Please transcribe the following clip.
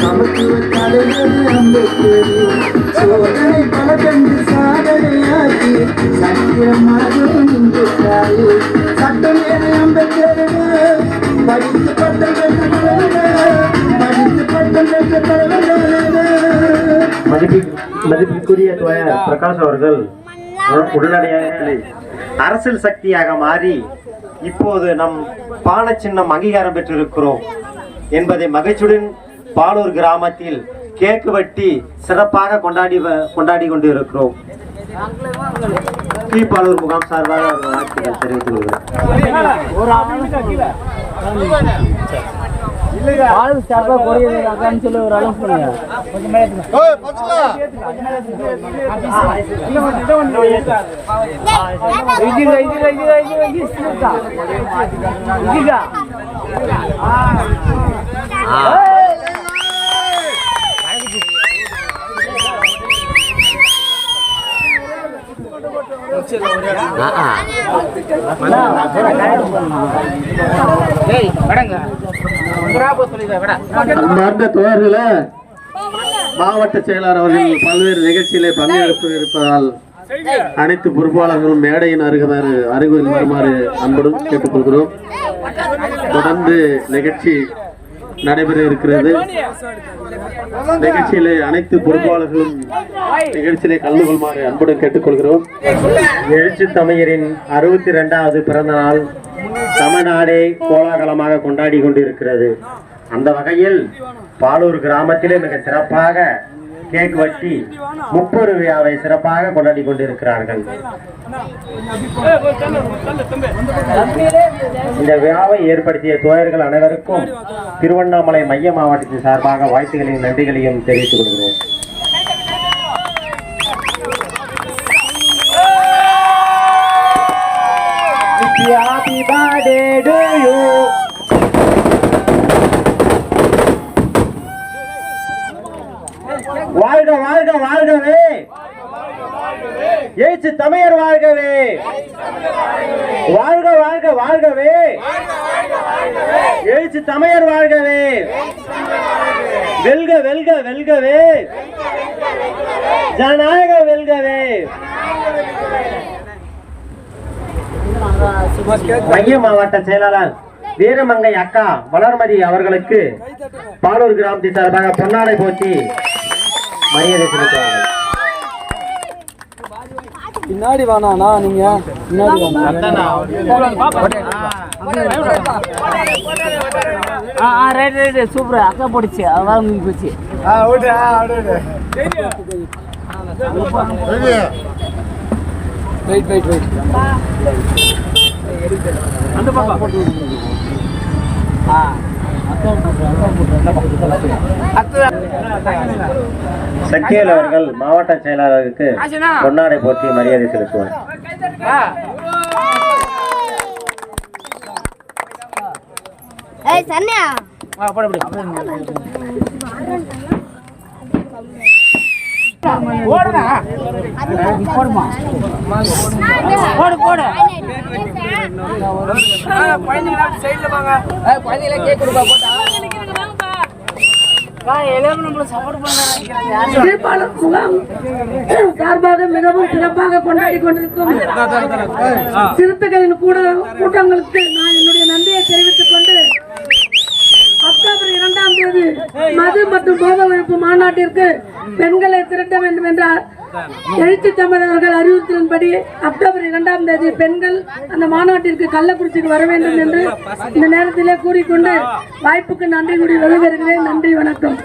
சமத்துவ தலைவர் அம்பேத்கர். சோதனை மதிப்பிற்குரிய பிரகாஷ் அவர்கள் உடனடியாக அரசியல் சக்தியாக மாறி இப்போது நம் பான சின்னம் அங்கீகாரம் பெற்றிருக்கிறோம் என்பதை மகிழ்ச்சியுடன் பாலூர் கிராமத்தில் கேக்கு வெட்டி சிறப்பாக கொண்டாடி வ- கொண்டாடி கொண்டு இருக்கிறோம் கீழ்பாலூர் முகாம் சார்பாக வாழ்த்துக்கள் தெரிவித்துக் கொள்கிறேன். ஆளு சார்பா கொரியது அக்கான்னு சொல்லி ஒரு அளவு பண்ணுங்க. அன்பார்ந்த தோழர்களே மாவட்ட செயலாளர் அவர்கள் பல்வேறு நிகழ்ச்சியிலே பங்கெடுப்பு இருப்பதால் அனைத்து பொறுப்பாளர்களும் மேடையின் அருகுமாறு அருகில் வருமாறு அன்புடன் கேட்டுக்கொள்கிறோம். தொடர்ந்து நிகழ்ச்சி நடைபெற இருக்கிறது. நிகழ்ச்சியிலே அனைத்து பொறுப்பாளர்களும் நிகழ்ச்சியிலே கலந்து கொள்மாறு அன்புடன் கேட்டுக்கொள்கிறோம். எழுச்சி தமிழரின் அறுபத்தி இரண்டாவது பிறந்த நாள் தமிழ்நாடே கோலாகலமாக கொண்டாடி கொண்டிருக்கிறது. அந்த வகையில் பாலூர் கிராமத்திலே மிக சிறப்பாக கேக் வட்டி முப்பொரு விழாவை சிறப்பாக கொண்டாடி கொண்டிருக்கிறார்கள். இந்த விழாவை ஏற்படுத்திய தோழர்கள் அனைவருக்கும் திருவண்ணாமலை மைய மாவட்டத்தின் சார்பாக வாழ்த்துகளையும் நன்றிகளையும் தெரிவித்துக் கொள்கிறோம். Happy birthday to you. வாழ்க வாழ்க வாழ்கவே. ஏச்சு தமிழர் வாழ்கவே. வாழ்க வாழ்க வாழ்கவே. எழுச்சி தமிழர் வாழ்கவே. வெல்க வெல்க வெல்கவே. ஜனநாயக வெல்கவே. மைய மாவட்ட செயலாளர் வீரமங்கை அக்கா வளர்மதி அவர்களுக்கு பாலூர் கிராமத்தின் சார்பாக பொன்னாடை போட்டி மரியாதை செலுத்துவார்கள். பின்னாடி வேணாண்ணா நீங்க. பின்னாடி வேணா ஆ ஆ ரைட் ரைட் சூப்பர். அக்கா போடுச்சு அதான் போச்சு. வெயிட் வெயிட் வெயிட் அந்த பக்கம் போட்டு. ஆ சக்கியல் அவர்கள் மாவட்ட செயலாளருக்கு பொன்னாடை போட்டி மரியாதை செலுத்துவார். ஏய் ஆ போட போடு. குழந்தைங்கள கேக் கொடுப்பா சார்பாக மிகவும் சிறப்பாக கொண்டாடி கொண்டிருக்கும் சிறுத்தைகளின் கூட கூட்டங்களுக்கு நான் என்னுடைய நன்றியை தெரிவித்துக் கொண்டு அக்டோபர் இரண்டாம் தேதி மது மற்றும் போத ஒழிப்பு மாநாட்டிற்கு பெண்களை திரட்ட வேண்டும் என்றார். எழுச்சி தமிழர்கள் அறிவுறுத்தலின்படி அக்டோபர் இரண்டாம் தேதி பெண்கள் அந்த மாநாட்டிற்கு கள்ளக்குறிச்சிக்கு வர வேண்டும் என்று இந்த நேரத்திலே கூறிக்கொண்டு வாய்ப்புக்கு நன்றி கூறி விடைபெறுகிறேன். நன்றி வணக்கம்.